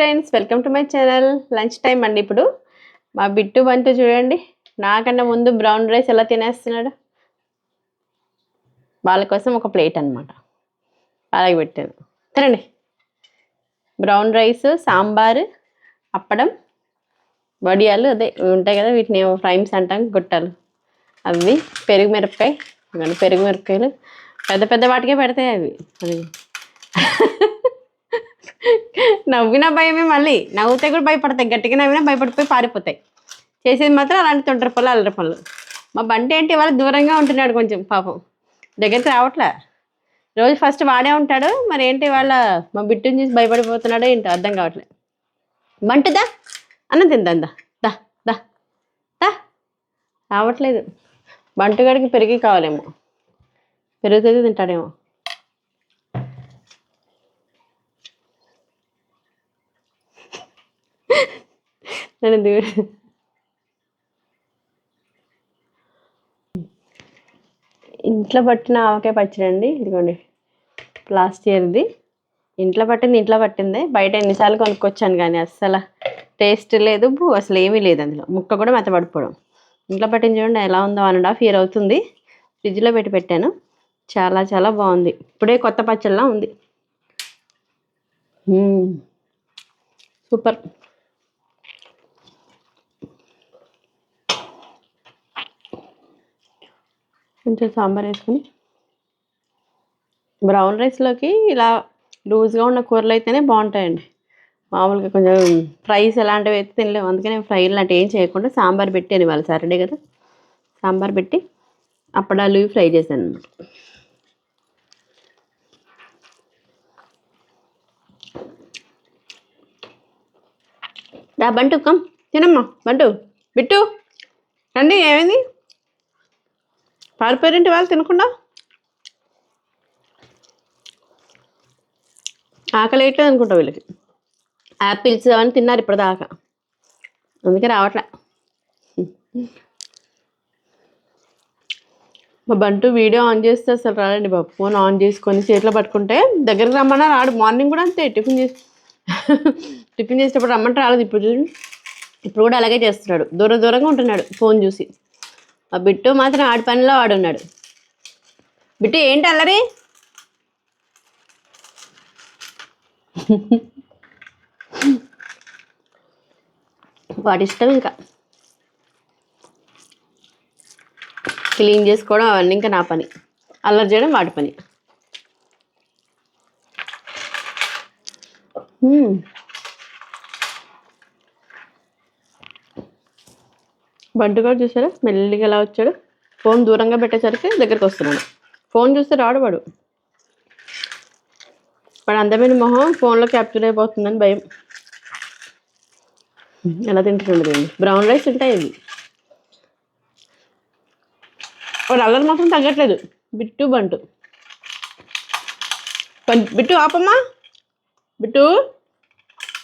Friends welcome to my channel lunch time అండి ఇప్పుడు. మా బిట్టు బంటు చూడండి. నాకన్నా ముందు బ్రౌన్ రైస్ ఎలా తినేస్తున్నాడు? వాళ్ళ కోసం ఒక ప్లేట్ అన్నమాట. అలాగే పెట్టాను తినండి. బ్రౌన్ రైస్ సాంబారు అప్పడం వడియాలు అదే ఉంటాయి కదా వీటిని ఫ్రైమ్స్ అంటాం గుట్టలు. అవి పెరుగు మిరపకాయ పెరుగు మిరపకాయలు. పెద్ద పెద్ద వాటికే పెడతాయి అవి. అది. నవ్వినా భయమే మళ్ళీ. నవ్వుతే కూడా భయపడతాయి. గట్టిగా నవ్వినా భయపడిపోయి పారిపోతాయి. చేసేది మాత్రం అలాంటి తొంటరి పళ్ళు అల్లరి పళ్ళు మా బంటి ఏంటి? వాళ్ళు దూరంగా ఉంటున్నాడు కొంచెం పాపం. దగ్గరికి రావట్లే? రోజు ఫస్ట్ వాడే ఉంటాడు. మరి ఏంటి వాళ్ళ మా బిట్టుని చూసి భయపడిపోతున్నాడో ఏంటో అర్థం కావట్లేదు మంటుదా అన్న తిందా దా. దా దా. రావట్లేదు. బంటుగాడికి పెరిగి కావాలేమో. పెరుగుతుంది తింటాడేమో. నన్ను ఇంట్లో పట్టిన ఆవకాయ పచ్చడి అండి. ఇదిగోండి. లాస్ట్ ఇయర్ది. ఇంట్లో పట్టింది ఇంట్లో పట్టింది. బయట ఎన్నిసార్లు కొనుక్కొచ్చాను కానీ అస్సలు టేస్ట్ లేదు. అసలు ఏమీ లేదు అందులో. ముక్క కూడా మెత్తపడిపోవడం ఇంట్లో పట్టింది చూడండి ఎలా ఉందో వన్ అండ్ హాఫ్ ఇయర్ అవుతుంది. ఫ్రిడ్జ్లో పెట్టి పెట్టాను. చాలా చాలా బాగుంది. ఇప్పుడే కొత్త పచ్చళ్ళ ఉంది. సూపర్. కొంచెం సాంబార్ వేసుకొని. బ్రౌన్ రైస్లోకి ఇలా లూజ్గా ఉన్న కూరలు అయితేనే బాగుంటాయండి. మామూలుగా కొంచెం ఫ్రైస్ ఎలాంటివి అయితే తినలేము. అందుకని ఫ్రై లాంటివి ఏం చేయకుండా సాంబార్ పెట్టాను ఇవాళ సాటర్డే కదా. సాంబార్ పెట్టి అప్పడాలు ఫ్రై చేశాను అనమాట రా బంటు కమ్. తినమ్మా. బంటు. బిట్టు. రండి ఏమైంది? పారిపోయారంటే వాళ్ళు తినకుండా? ఆకలి వేయట్లేదు అనుకుంటా వీళ్ళకి. యాపిల్స్ అవన్నీ తిన్నారు ఇప్పటిదాకా. అందుకే రావట్లే. మా బంటు వీడియో ఆన్ చేస్తే అసలు రాడండి బాబు. ఫోన్ ఆన్ చేసుకొని చేతిలో పట్టుకుంటే దగ్గరికి రమ్మన్నా రాడు. మార్నింగ్ కూడా అంతే టిఫిన్ చేసి టిఫిన్ చేసేటప్పుడు రమ్మంటే రాలేదు. ఇప్పుడు చూడండి ఇప్పుడు కూడా అలాగే చేస్తున్నాడు. దూరం దూరంగా ఉంటున్నాడు ఫోన్ చూసి. ఆ బిట్టు మాత్రం ఆడి పనిలో ఆడున్నాడు. బిట్టు ఏంటి అల్లరి? వాటి ఇష్టం ఇంకా. క్లీన్ చేసుకోవడం అవన్నీ ఇంకా నా పని. అల్లరి చేయడం వాటి పని. బంటు కూడా చూసారా? మెల్లిగా ఎలా వచ్చాడు? ఫోన్ దూరంగా పెట్టేసరికి దగ్గరికి వస్తున్నాడు. ఫోన్ చూస్తే రాడు వాడు వాడు అందమైన మొహం ఫోన్లో క్యాప్చర్ అయిపోతుందని భయం. ఎలా తింటుండదు బ్రౌన్ రైస్ ఉంటాయి ఇది వాడు అల్లరి మాత్రం తగ్గట్లేదు. బిట్టు బంటు. బిట్టు ఆపమ్మా. బిట్టు.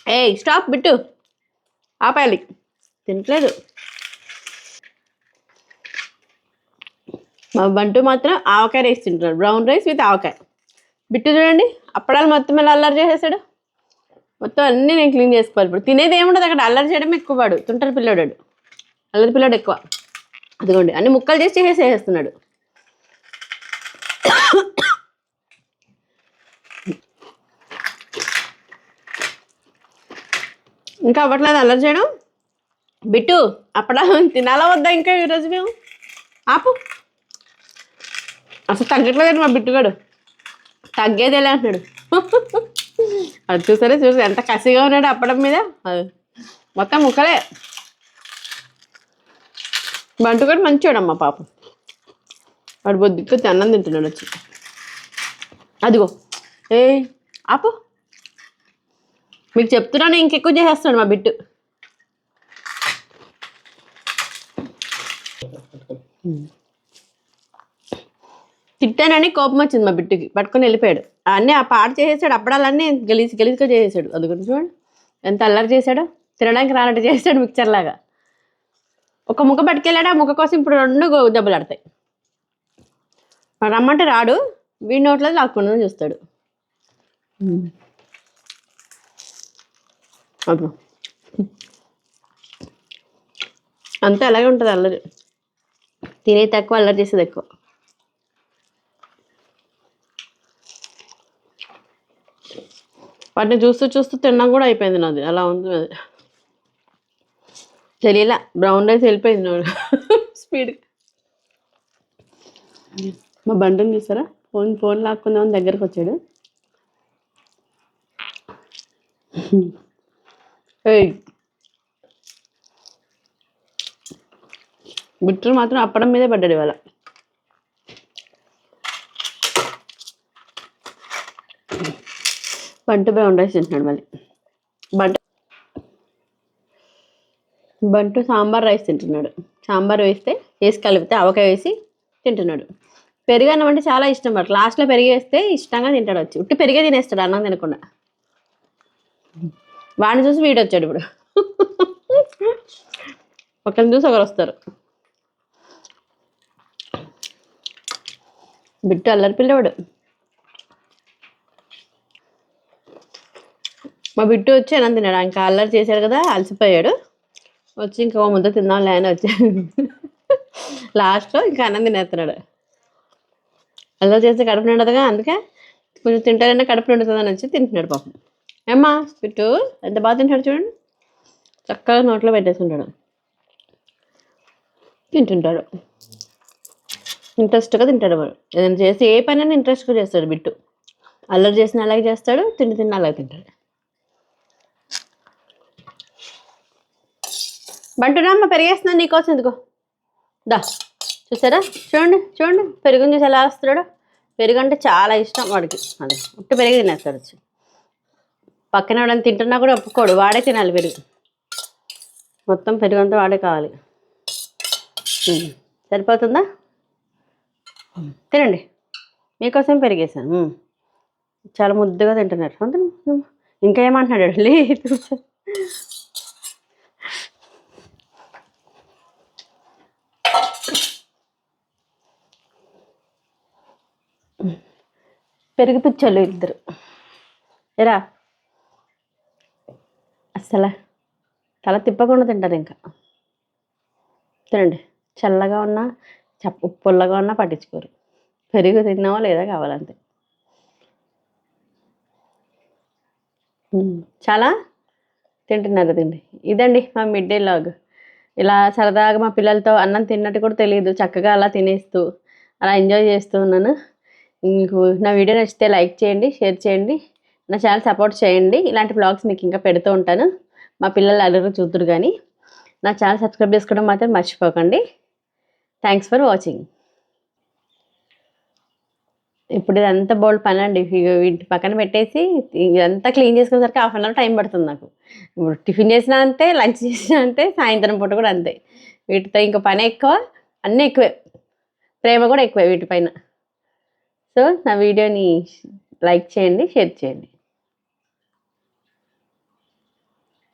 ఏ స్టాప్ బిట్టు. ఆపాలి తినట్లేదు. మా బంటు మాత్రం ఆవకాయ రైస్ తింటున్నాడు brown rice with avakaya. Bittu చూడండి. అప్పడాలు మొత్తం ఎలా అల్లరి చేసేసాడు? మొత్తం అన్నీ నేను క్లీన్ చేసుకోవాలి ఇప్పుడు. తినేది ఏముండదు అక్కడ. అల్లరి చేయడం ఎక్కువ వాడు. తుంటరి పిల్లోడు వాడు. అల్లరి పిల్లోడు ఎక్కువ. అదిగోండి. అన్ని ముక్కలు చేసి చేసేస్తున్నాడు. ఇంకా అవ్వట్లేదు అల్లరి చేయడం? బిట్టు అప్పడా తినాలా వద్దా ఇంకా ఈరోజు మేము? ఆపు. అసలు తగ్గట్లేదు మా బిట్టుగాడు తగ్గేదేలే అంటున్నాడు. అది చూసారే చూసి ఎంత కసిగా ఉన్నాడు అప్పడం మీద. అది మొత్తం ముక్కలే. బంటుగాడు మంచివాడమ్మా పాపం. వాడు బొద్దుకు అన్నం తింటున్నాడు వచ్చి. అదిగో. ఏ ఆపు. మీకు చెప్తున్నాను ఇంకెక్కువ చేసేస్తాడు మా బిట్టు తిట్టానని కోపం వచ్చింది మా బిట్టుకి పట్టుకొని వెళ్ళిపోయాడు. అన్నీ ఆ పాడు చేసేసాడు. అప్పడాలన్నీ గలీజ్ గలీజ్గా చేసేసాడు. అది గురించి చూడండి. ఎంత అల్లరి చేశాడో. తినడానికి రానట్టు చేసాడు మిక్చర్ లాగా. ఒక ముక్క పట్టుకెళ్ళాడు. ఆ ముక్క కోసం ఇప్పుడు రెండు గో- దెబ్బలు ఆడతాయి. రమ్మంటే రాడు. వీడి నోట్లో లాక్కుండా చూస్తాడు. అప్పుడు అంతా అలాగే ఉంటుంది అల్లరి. తినే తక్కువ అల్లరి చేసేది ఎక్కువ. వాటిని చూస్తూ చూస్తూ తినడం కూడా అయిపోయింది నాది. అలా ఉంది అది. తెలియలా బ్రౌన్ రైస్ వెళ్ళిపోయింది నాడు. స్పీడ్ మా బండిని చూసారా? ఫోన్ ఫోన్ లాక్కుందామని దగ్గరకు వచ్చాడు. బిట్టర్ మాత్రం అప్పడం మీదే పడ్డాడు ఇవాళ. బంటు బ్రౌన్ రైస్ తింటున్నాడు మళ్ళీ. బంటు బంటు సాంబార్ రైస్ తింటున్నాడు. సాంబార్ వేస్తే వేసి కలిపితే ఆవకాయ వేసి తింటున్నాడు. పెరుగు అన్నం అంటే చాలా ఇష్టం బట్ లాస్ట్లో పెరిగి వేస్తే ఇష్టంగా తింటాడు వచ్చి. ఉట్టి పెరిగే తినేస్తాడు అన్నం తినకుండా. వాడిని చూసి వీడు వచ్చాడు ఇప్పుడు. ఒకరిని చూసి ఒకరు వస్తారు. బిట్టు అల్లరి పిల్లవాడు. మా బిట్టు వచ్చి అన్నం తిన్నాడు. ఇంకా అల్లరి చేశాడు కదా అలసిపోయాడు. వచ్చి ఇంకో ముద్ద తిందాంలే అని వచ్చాడు లాస్ట్లో ఇంకా అన్నం తినేస్తున్నాడు. అల్లరి చేస్తే కడుపు నిండదుగా అందుకే కొంచెం తింటారన్నా కడుపు నిండుతుందని వచ్చి తింటున్నాడు పాపం. ఏమ్మా బిట్టు ఎంత బాగా తింటాడు చూడండి. చక్కగా నోట్లో పెట్టేస్తుంటాడు తింటుంటాడు. ఇంట్రెస్ట్గా తింటాడు వాడు. ఏదైనా చేసి ఏ పనైనా ఇంట్రెస్ట్గా చేస్తాడు బిట్టు అల్లరి చేసిన అలాగే చేస్తాడు తిండి తిన్న అలాగే తింటాడు. బంటురామ్మ పెరిగేస్తున్నాను నీకోసం ఎందుకో? దా చూసారా? చూడండి చూడండి. పెరుగుని చూసి ఎలా వస్తున్నాడు? పెరుగు అంటే చాలా ఇష్టం వాడికి. అది ఉట్టు పెరిగి తినేస్తాడు వచ్చి. పక్కన వాడని తింటున్నా కూడా ఒప్పుకోడు. వాడే తినాలి పెరుగు. మొత్తం పెరుగు అంతా వాడే కావాలి. సరిపోతుందా? తినండి. మీకోసం పెరిగేశాను. చాలా ముద్దుగా తింటున్నారు. అంతే ఇంకా ఏమంటున్నాడు? లేదు. పెరుగు పిచ్చోళ్ళు ఇద్దరు. ఎరా. అస్సలా. తల తిప్పకుండా తింటారు ఇంకా. తినండి. చల్లగా ఉన్నా చప్ప పుల్లగా ఉన్నా పట్టించుకోరు. పెరుగు తిన్నావా లేదా కావాలంతే. చాలా? తింటున్నారు తిండి. ఇదండి మా మిడ్ డే లాగ్. ఇలా సరదాగా మా పిల్లలతో అన్నం తిన్నట్టు కూడా తెలియదు. చక్కగా అలా తినేస్తూ అలా ఎంజాయ్ చేస్తూ ఉన్నాను. మీకు నా వీడియో నచ్చితే లైక్ చేయండి షేర్ చేయండి. నా ఛానల్ సపోర్ట్ చేయండి. ఇలాంటి బ్లాగ్స్ మీకు ఇంకా పెడుతూ ఉంటాను. మా పిల్లలు అల్లరి చూద్దరు కానీ నా ఛానల్ సబ్స్క్రైబ్ చేసుకోవడం మాత్రం మర్చిపోకండి. థ్యాంక్స్ ఫర్ వాచింగ్ ఇప్పుడు ఇదంతా బోల్డ్ పని అండి. వీటి పక్కన పెట్టేసి ఇదంతా క్లీన్ చేసుకునేసరికి హాఫ్ అన్ అవర్ టైం పడుతుంది నాకు. ఇప్పుడు టిఫిన్ చేసినా అంతే లంచ్ చేసినా అంతే సాయంత్రం పూట కూడా అంతే. వీటితో ఇంకా పని ఎక్కువ అన్నీ ఎక్కువే. ప్రేమ కూడా ఎక్కువే వీటిపైన సో నా వీడియోని లైక్ చేయండి షేర్ చేయండి.